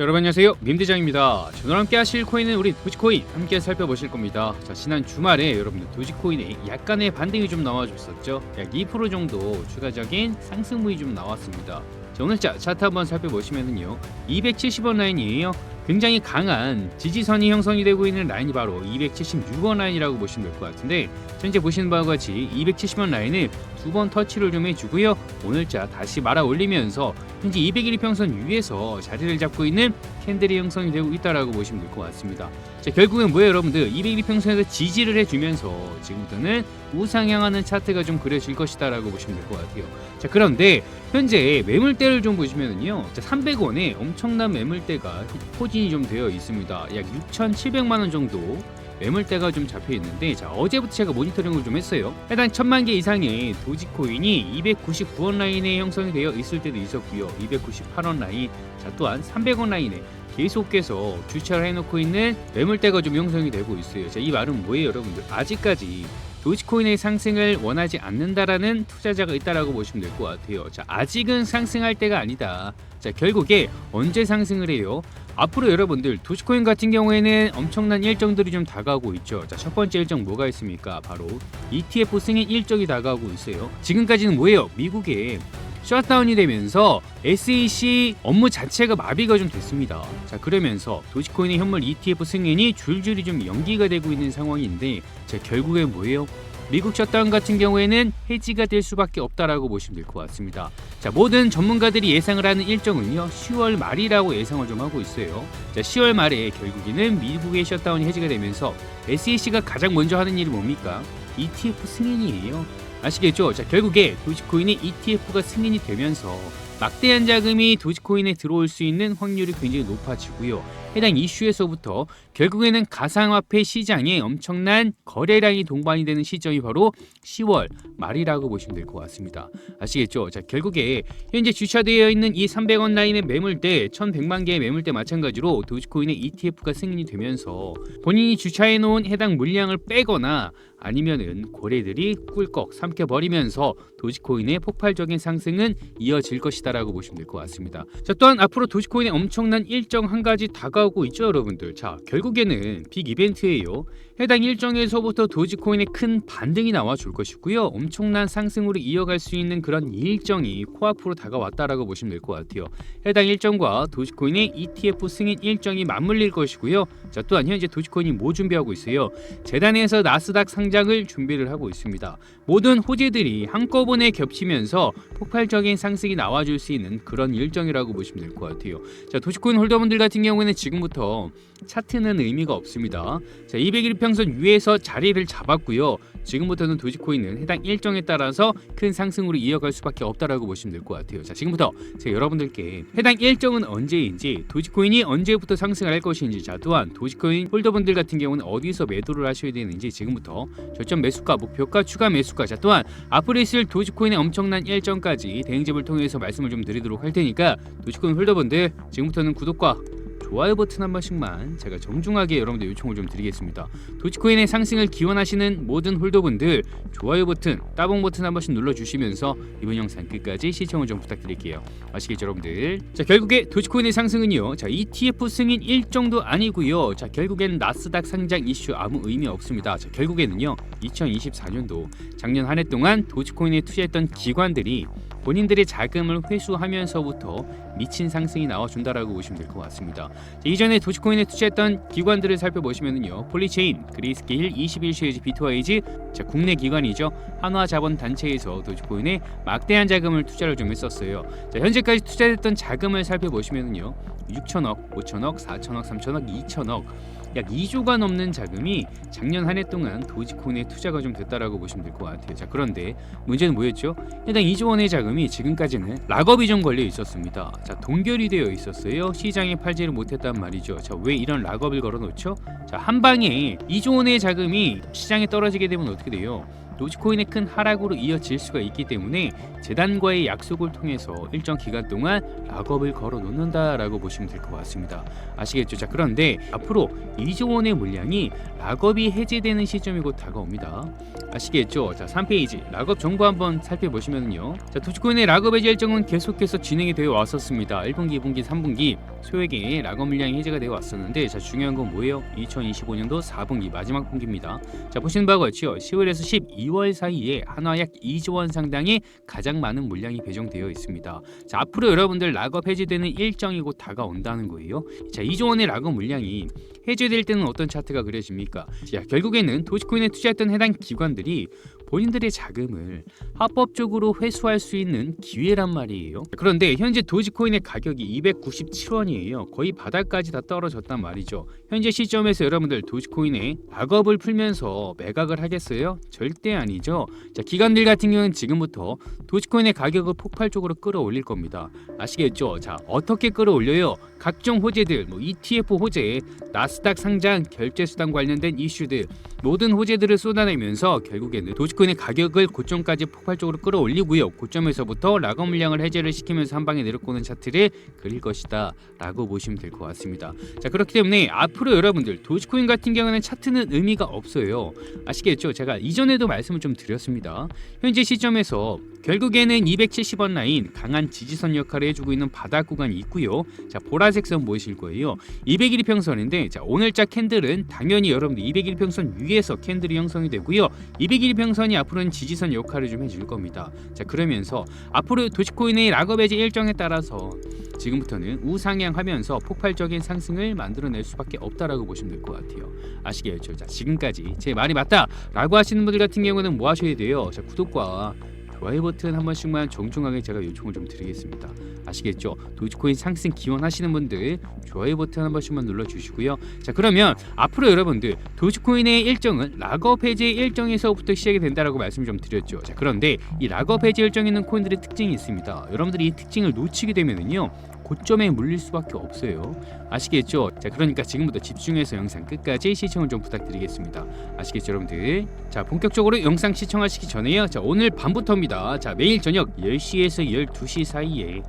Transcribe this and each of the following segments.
여러분 안녕하세요. 민대장입니다. 저와 함께 하실 코인은 우리 도지코인 함께 살펴보실 겁니다. 자 지난 주말에 여러분들 도지코인에 약간의 반등이 좀 나와줬었죠. 약 2% 정도 추가적인 상승분이 좀 나왔습니다. 자 오늘 자 차트 한번 살펴보시면은요. 270원 라인이에요. 굉장히 강한 지지선이 형성이 되고 있는 라인이 바로 276원 라인이라고 보시면 될 것 같은데 현재 보시는 바와 같이 270원 라인을 두 번 터치를 좀 해주고요 오늘자 다시 말아 올리면서 현재 201일 평선 위에서 자리를 잡고 있는 캔들이 형성이 되고 있다라고 보시면 될 것 같습니다. 자 결국엔 뭐예요 여러분들 201일 평선에서 지지를 해주면서 지금부터는 우상 향하는 차트가 좀 그려질 것이다라고 보시면 될 것 같아요. 자 그런데 현재 매물대를 좀 보시면은요 자 300원에 엄청난 매물대가 포진이 좀 되어 있습니다. 약 6,700만 원 정도 매물대가 좀 잡혀 있는데 자 어제부터 제가 모니터링을 좀 했어요. 해당 천만 개 이상의 도지코인이 299원 라인에 형성이 되어 있을 때도 있었고요. 298원 라인, 자 또한 300원 라인에 계속해서 주차를 해놓고 있는 매물대가 좀 형성이 되고 있어요. 자 이 말은 뭐예요, 여러분들? 아직까지 도지코인의 상승을 원하지 않는다라는 투자자가 있다라고 보시면 될 것 같아요. 자 아직은 상승할 때가 아니다. 자 결국에 언제 상승을 해요? 앞으로 여러분들 도지코인 같은 경우에는 엄청난 일정들이 좀 다가오고 있죠. 자, 첫 번째 일정 뭐가 있습니까? 바로 ETF 승인 일정이 다가오고 있어요. 지금까지는 뭐예요? 미국의 셧다운이 되면서 SEC 업무 자체가 마비가 좀 됐습니다. 자, 그러면서 도지코인의 현물 ETF 승인이 줄줄이 좀 연기가 되고 있는 상황인데 자, 결국엔 뭐예요? 미국 셧다운 같은 경우에는 해지가 될 수밖에 없다라고 보시면 될 것 같습니다. 자, 모든 전문가들이 예상을 하는 일정은요, 10월 말이라고 예상을 좀 하고 있어요. 자, 10월 말에 결국에는 미국의 셧다운이 해지가 되면서 SEC가 가장 먼저 하는 일이 뭡니까? ETF 승인이에요. 아시겠죠? 자, 결국에 도지코인의 ETF가 승인이 되면서 막대한 자금이 도지코인에 들어올 수 있는 확률이 굉장히 높아지고요. 해당 이슈에서부터 결국에는 가상화폐 시장에 엄청난 거래량이 동반이 되는 시점이 바로 10월 말이라고 보시면 될 것 같습니다. 아시겠죠? 자, 결국에 현재 주차되어 있는 이 300원 라인의 매물대 1100만 개의 매물대 마찬가지로 도지코인의 ETF가 승인이 되면서 본인이 주차해 놓은 해당 물량을 빼거나 아니면은 고래들이 꿀꺽 삼켜버리면서 도지코인의 폭발적인 상승은 이어질 것이다라고 보시면 될 것 같습니다. 자 또한 앞으로 도지코인의 엄청난 일정 한 가지 다가오고 있죠 여러분들. 자 결국에는 빅 이벤트예요. 해당 일정에서부터 도지코인의 큰 반등이 나와 줄 것이고요. 엄청난 상승으로 이어갈 수 있는 그런 일정이 코앞으로 다가왔다라고 보시면 될 것 같아요. 해당 일정과 도지코인의 ETF 승인 일정이 맞물릴 것이고요. 자 또한 현재 도지코인이 뭐 준비하고 있어요? 재단에서 나스닥 상장을 준비를 하고 있습니다. 모든 호재들이 한꺼번에 겹치면서 폭발적인 상승이 나와줄 수 있는 그런 일정이라고 보시면 될 것 같아요. 자 도지코인 홀더분들 같은 경우에는 지금부터 차트는 의미가 없습니다. 자 201 평선 위에서 자리를 잡았고요. 지금부터는 도지코인은 해당 일정에 따라서 큰 상승으로 이어갈 수밖에 없다라고 보시면 될 것 같아요. 자 지금부터 제가 여러분들께 해당 일정은 언제인지 도지코인이 언제부터 상승할 것인지 자 또한 도지코인 홀더분들 같은 경우는 어디서 매도를 하셔야 되는지 지금부터 저점 매수가 목표가 추가 매수가 자 또한 앞으로 있을 도지코인의 엄청난 일정까지 대응집을 통해서 말씀을 좀 드리도록 할 테니까 도지코인 홀더분들 지금부터는 구독과 좋아요 버튼 한 번씩만 제가 정중하게 여러분들 요청을 좀 드리겠습니다. 도지코인의 상승을 기원하시는 모든 홀더분들 좋아요 버튼, 따봉 버튼 한 번씩 눌러주시면서 이번 영상 끝까지 시청을 좀 부탁드릴게요. 아시겠죠 여러분들? 자 결국에 도지코인의 상승은요. 자 ETF 승인 일정도 아니고요. 자 결국엔 나스닥 상장 이슈 아무 의미 없습니다. 자 결국에는요. 2024년도 작년 한 해 동안 도지코인에 투자했던 기관들이 본인들의 자금을 회수하면서부터 미친 상승이 나와준다라고 보시면 될 것 같습니다. 자, 이전에 도지코인에 투자했던 기관들을 살펴보시면은요, 폴리체인, 그레이스케일, 21시에지, 비트와이즈, 자 국내 기관이죠, 한화자본단체에서 도지코인에 막대한 자금을 투자를 좀 했었어요. 자 현재까지 투자했던 자금을 살펴보시면은요, 6천억, 5천억, 4천억, 3천억, 2천억. 약 2조가 넘는 자금이 작년 한 해 동안 도지코인에 투자가 좀 됐다라고 보시면 될 것 같아요. 자 그런데 문제는 뭐였죠? 해당 2조 원의 자금이 지금까지는 락업이 좀 걸려 있었습니다. 자 동결이 되어 있었어요. 시장에 팔지를 못했단 말이죠. 자 왜 이런 락업을 걸어 놓죠? 자 한 방에 2조 원의 자금이 시장에 떨어지게 되면 어떻게 돼요? 도지코인의 큰 하락으로 이어질 수가 있기 때문에 재단과의 약속을 통해서 일정 기간 동안 락업을 걸어 놓는다라고 보시면 될 것 같습니다. 아시겠죠? 자 그런데 앞으로 2조 원의 물량이 락업이 해제되는 시점이 곧 다가옵니다. 아시겠죠? 자 3페이지 락업 정보 한번 살펴보시면요. 자 도지코인의 락업 해제 일정은 계속해서 진행이 되어 왔었습니다. 1분기, 2분기, 3분기 소액의 락업 물량이 해제가 되어 왔었는데 자 중요한 건 뭐예요? 2025년도 4분기 마지막 분기입니다. 자 보시는 바와 같이요. 10월에서 12월 사이에 한화 약 2조 원 상당의 가장 많은 물량이 배정되어 있습니다. 자 앞으로 여러분들 락업 해제되는 일정이 곧 다가온다는 거예요. 자 2조 원의 락업 물량이 해제될 때는 어떤 차트가 그려집니까? 자 결국에는 도지코인에 투자했던 해당 기관들이 본인들의 자금을 합법적으로 회수할 수 있는 기회란 말이에요. 그런데 현재 도지코인의 가격이 297원이에요. 거의 바닥까지 다 떨어졌단 말이죠. 현재 시점에서 여러분들 도지코인에 악업을 풀면서 매각을 하겠어요? 절대 아니죠. 자, 기관들 같은 경우는 지금부터 도지코인의 가격을 폭발적으로 끌어올릴 겁니다. 아시겠죠? 자, 어떻게 끌어올려요? 각종 호재들, 뭐 ETF 호재, 나스닥 상장, 결제 수단 관련된 이슈들 모든 호재들을 쏟아내면서 결국에는 도지 코인의 가격을 고점까지 폭발적으로 끌어올리고요. 고점에서부터 락업 물량을 해제를 시키면서 한 방에 내려오는 차트를 그릴 것이다라고 보시면 될 것 같습니다. 자 그렇기 때문에 앞으로 여러분들 도지코인 같은 경우는 차트는 의미가 없어요. 아시겠죠? 제가 이전에도 말씀을 좀 드렸습니다. 현재 시점에서 결국에는 270원 라인 강한 지지선 역할을 해주고 있는 바닥 구간이 있고요. 자 보라색 선 보이실 거예요. 200일 평선인데 자 오늘자 캔들은 당연히 여러분들 200일 평선 위에서 캔들이 형성이 되고요. 200일 평선 이 앞으로는 지지선 역할을 좀 해줄 겁니다. 자 그러면서 앞으로 도시코인의 락업 해제 일정에 따라서 지금부터는 우상향하면서 폭발적인 상승을 만들어낼 수밖에 없다라고 보시면 될 것 같아요. 아시겠죠? 자 지금까지 제 말이 맞다라고 하시는 분들 같은 경우는 뭐 하셔야 돼요? 자 구독과 좋아요 버튼 한 번씩만 정중하게 제가 요청을 좀 드리겠습니다. 아시겠죠? 도지코인 상승 기원하시는 분들 좋아요 버튼 한 번씩만 눌러주시고요. 자 그러면 앞으로 여러분들 도지코인의 일정은 락업 해제 일정에서부터 시작이 된다라고 말씀 좀 드렸죠. 자 그런데 이 락업 해제 일정에 있는 코인들의 특징이 있습니다. 여러분들이 이 특징을 놓치게 되면은요. 고점에 물릴 수밖에 없어요. 아시겠죠? 자, 그러니까 지금부터 집중해서 영상 끝까지 시청을 좀 부탁드리겠습니다. 아시겠죠, 여러분들? 자, 본격적으로 영상 시청하시기 전에요. 자, 오늘 밤부터입니다. 자, 매일 저녁 10시에서 12시 사이에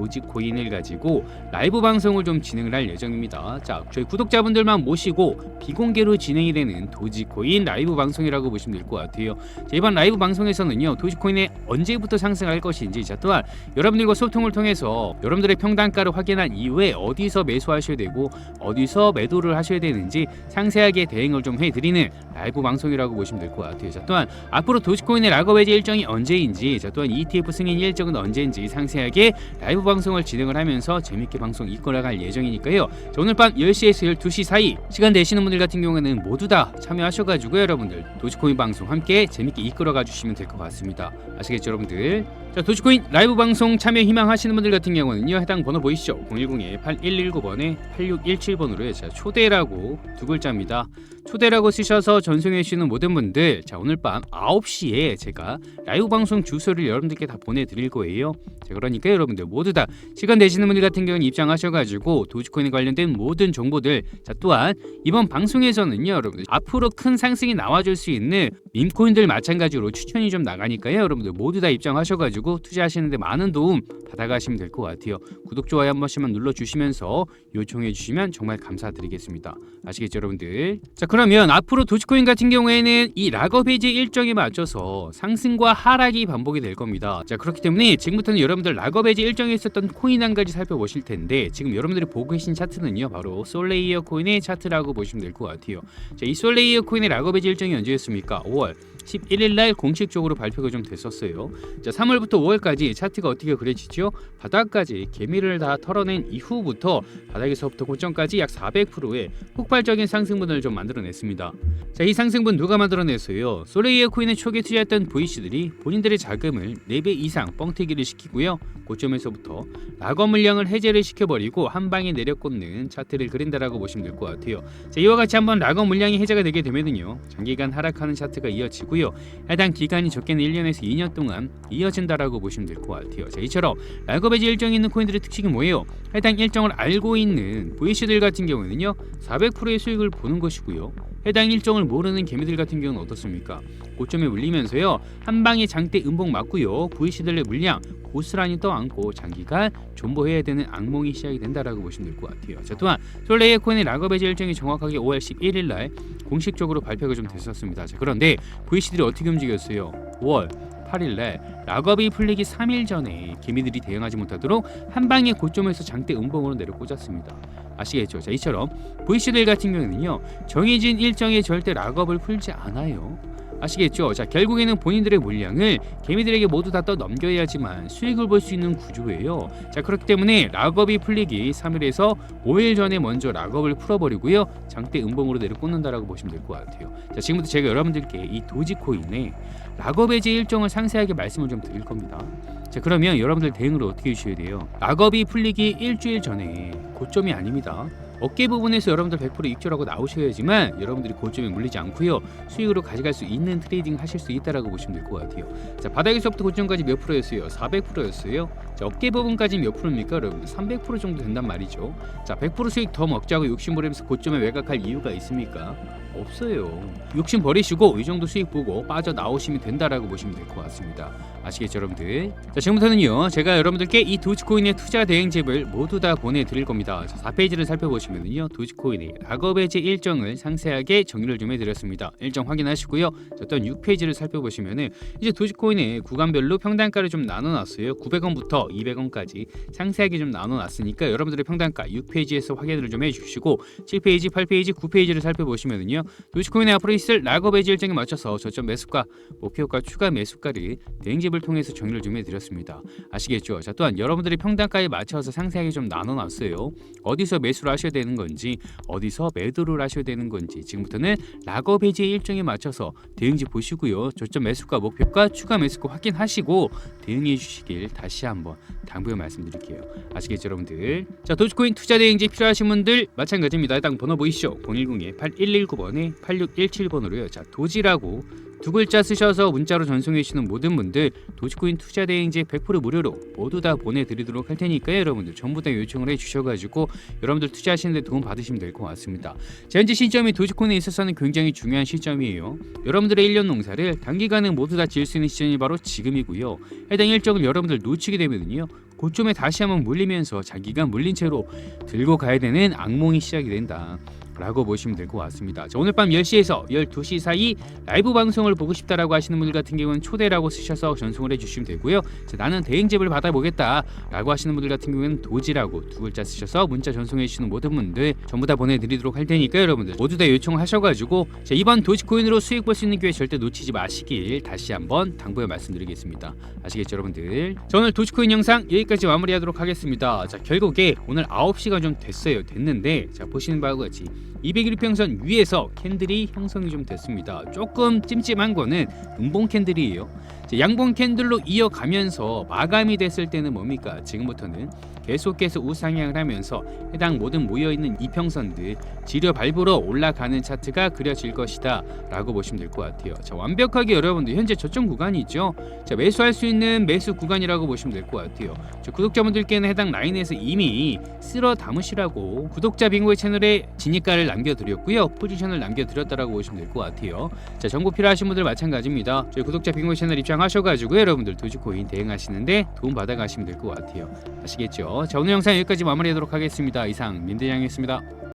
도지코인을 가지고 라이브 방송을 좀 진행을 할 예정입니다. 자, 저희 구독자분들만 모시고 비공개로 진행이 되는 도지코인 라이브 방송이라고 보시면 될 것 같아요. 자, 이번 라이브 방송에서는요, 도지코인이 언제부터 상승할 것인지, 자, 또한 여러분들과 소통을 통해서 여러분들의 평단가를 확인한 이후에 어디서 매수하셔야 되고 어디서 매도를 하셔야 되는지 상세하게 대응을 좀 해드리는 라이브 방송이라고 보시면 될 것 같아요. 자, 또한 앞으로 도지코인의 락업 해제 일정이 언제인지, 자, 또한 ETF 승인 일정은 언제인지 상세하게 라이브 방송을 진행을 하면서 재밌게 방송 이끌어갈 예정이니까요. 자, 오늘 밤 10시에서 12시 사이 시간 되시는 분들 같은 경우에는 모두 다 참여하셔가지고 여러분들 도지코인 방송 함께 재밌게 이끌어가 주시면 될 것 같습니다. 아시겠죠, 여러분들? 자, 도지코인 라이브 방송 참여 희망하시는 분들 같은 경우는요 해당 번호 보이시죠? 010-8119번에 8617번으로 자, 초대라고 두 글자입니다. 초대라고 쓰셔서 전송해 주시는 모든 분들 자 오늘 밤 9시에 제가 라이브 방송 주소를 여러분들께 다 보내드릴 거예요. 자 그러니까 여러분들 모두 다 시간 되시는 분들 같은 경우는 입장하셔가지고 도지코인에 관련된 모든 정보들 자 또한 이번 방송에서는요 여러분들 앞으로 큰 상승이 나와줄 수 있는 밈코인들 마찬가지로 추천이 좀 나가니까요 여러분들 모두 다 입장하셔가지고 투자하시는데 많은 도움 받아가시면 될 것 같아요. 구독 좋아요 한 번씩만 눌러주시면서 요청해 주시면 정말 감사드리겠습니다. 아시겠죠 여러분들? 자 그러면 앞으로 도지코인 같은 경우에는 이 락업 해제 일정에 맞춰서 상승과 하락이 반복이 될 겁니다. 자 그렇기 때문에 지금부터는 여러분들 락업 해제 일정에 있었던 코인 한 가지 살펴보실 텐데 지금 여러분들이 보고 계신 차트는요 바로 솔레이어 코인의 차트라고 보시면 될 것 같아요. 자이 솔레이어 코인의 락업 해제 일정이 언제였습니까? 5월 11일 날 공식적으로 발표가 좀 됐었어요. 자, 3월부터 5월까지 차트가 어떻게 그려지죠? 바닥까지 개미를 다 털어낸 이후부터 바닥에서부터 고점까지 약 400%의 폭발적인 상승분을 좀 만들어냈습니다. 자, 이 상승분 누가 만들어냈어요? 소레이어 코인의 초기에 투자했던 VC들이 본인들의 자금을 4배 이상 뻥튀기를 시키고요. 고점에서부터 락업 물량을 해제를 시켜버리고 한 방에 내려꽂는 차트를 그린다라고 보시면 될 것 같아요. 자, 이와 같이 한번 락업 물량이 해제가 되게 되면은요. 장기간 하락하는 차트가 이어지고요. 해당 기간이 적게는 1년에서 2년 동안 이어진다라고 보시면 될 것 같아요. 자, 이처럼 락업 해제 일정이 있는 코인들의 특징이 뭐예요? 해당 일정을 알고 있는 VC들 같은 경우에는요. 400%의 수익을 보는 것이고요. 해당 일정을 모르는 개미들 같은 경우는 어떻습니까? 고점에 물리면서요 한 방에 장대 음봉 맞고요 VC들의 물량 고스란히 떠안고 장기간 존버해야 되는 악몽이 시작이 된다라고 보시면 될 것 같아요. 자 또한 솔레이어 코인의 락업 해제 일정이 정확하게 5월 11일 날 공식적으로 발표가 좀 됐었습니다. 자 그런데 VC들이 어떻게 움직였어요? 5월 8일 날 락업이 풀리기 3일 전에 개미들이 대응하지 못하도록 한 방에 고점에서 장대 음봉으로 내려 꽂았습니다. 아시겠죠? 자, 이처럼 VC들 같은 경우는요 정해진 일정에 절대 락업을 풀지 않아요. 아시겠죠? 자, 결국에는 본인들의 물량을 개미들에게 모두 다 떠 넘겨야지만 수익을 볼 수 있는 구조예요. 자, 그렇기 때문에 락업이 풀리기 3일에서 5일 전에 먼저 락업을 풀어버리고요. 장대 음봉으로 내려 꽂는다라고 보시면 될 것 같아요. 자, 지금부터 제가 여러분들께 이 도지코인의 락업 해제 일정을 상세하게 말씀을 좀 드릴 겁니다. 자, 그러면 여러분들 대응을 어떻게 해주셔야 돼요? 락업이 풀리기 일주일 전에 고점이 아닙니다. 어깨 부분에서 여러분들 100% 입절하고 나오셔야지만 여러분들이 고점에 물리지 않고요 수익으로 가져갈 수 있는 트레이딩 하실 수 있다라고 보시면 될 것 같아요. 자 바닥에서부터 고점까지 몇 프로였어요? 400%였어요. 자 어깨 부분까지 몇 프로입니까, 여러분? 300% 정도 된단 말이죠. 자 100% 수익 더 먹자고 욕심 부리면서 고점에 매각할 이유가 있습니까? 없어요. 욕심 버리시고 이 정도 수익 보고 빠져 나오시면 된다라고 보시면 될 것 같습니다. 아시겠죠, 여러분들? 자 지금부터는요 제가 여러분들께 이 도지코인의 투자 대행집을 모두 다 보내드릴 겁니다. 자 4페이지를 살펴보시면은요 도지코인의 락업 해제 일정을 상세하게 정리를 좀 해드렸습니다. 일정 확인하시고요. 자, 또한 6페이지를 살펴보시면은 이제 도지코인의 구간별로 평단가를 좀 나눠놨어요. 900원부터 200원까지 상세하게 좀 나눠놨으니까 여러분들의 평단가 6페이지에서 확인을 좀 해주시고 7페이지, 8페이지, 9페이지를 살펴보시면은요 도지코인의 앞으로 있을 락업 해제 일정에 맞춰서 저점 매수가, 목표가, 추가 매수가를 대행집을 통해서 정리를 좀 해드렸습니다. 아시겠죠? 자 또한 여러분들이 평단가에 맞춰서 상세하게 좀 나눠놨어요. 어디서 매수를 하셔야 되는 건지, 어디서 매도를 하셔야 되는 건지 지금부터는 락업 해제 일정에 맞춰서 대응집 보시고요. 저점 매수가, 목표가, 추가 매수가 확인하시고 대응해 주시길 다시 한번 당부해 말씀드릴게요. 아시겠죠, 여러분들? 자 도지코인 투자 대행지 필요하신 분들 마찬가지입니다. 해당 번호 보이시죠? 010에 8119 번에 8617번으로요. 자 도지라고 두 글자 쓰셔서 문자로 전송해 주시는 모든 분들 도지코인 투자 대행지 100% 무료로 모두 다 보내드리도록 할 테니까요. 여러분들 전부 다 요청을 해주셔가지고 여러분들 투자하시는데 도움 받으시면 될 것 같습니다. 자, 현재 시점이 도지코인에 있어서는 굉장히 중요한 시점이에요. 여러분들의 1년 농사를 단기간에 모두 다 지을 수 있는 시점이 바로 지금이고요. 해당 일정을 여러분들 놓치게 되면요 고점에 다시 한번 물리면서 자기가 물린 채로 들고 가야 되는 악몽이 시작이 된다 라고 보시면 될 것 같습니다. 자, 오늘 밤 10시에서 12시 사이 라이브 방송을 보고 싶다라고 하시는 분들 같은 경우는 초대라고 쓰셔서 전송을 해주시면 되고요. 자, 나는 대행집을 받아보겠다라고 하시는 분들 같은 경우는 도지라고 두 글자 쓰셔서 문자 전송해 주시는 모든 분들 전부 다 보내드리도록 할 테니까 여러분들 모두 다 요청하셔가지고 자, 이번 도지코인으로 수익 볼 수 있는 기회 절대 놓치지 마시길 다시 한번 당부해 말씀드리겠습니다. 아시겠죠 여러분들? 자, 오늘 도지코인 영상 여기까지 마무리하도록 하겠습니다. 자 결국에 오늘 9시가 좀 됐어요. 됐는데 자 보시는 바와 같이 201 평선 위에서 캔들이 형성이 좀 됐습니다. 조금 찜찜한 거는 음봉 캔들이에요. 자, 양봉 캔들로 이어가면서 마감이 됐을 때는 뭡니까? 지금부터는 계속해서 우상향을 하면서 해당 모든 모여있는 이평선들 지려 밟으러 올라가는 차트가 그려질 것이다 라고 보시면 될 것 같아요. 자 완벽하게 여러분들 현재 저점 구간이 있죠? 자 매수할 수 있는 매수 구간이라고 보시면 될 것 같아요. 자, 구독자분들께는 해당 라인에서 이미 쓸어 담으시라고 구독자 빙고의 채널에 진입가를 남겨드렸고요. 포지션을 남겨드렸다라고 보시면 될 것 같아요. 자 정보 필요하신 분들 마찬가지입니다. 저희 구독자 빙고 채널 입장 하셔가지고 여러분들 도지코인 대응하시는데 도움 받아 가시면 될 것 같아요. 아시겠죠? 자 오늘 영상 여기까지 마무리하도록 하겠습니다. 이상 민대장이었습니다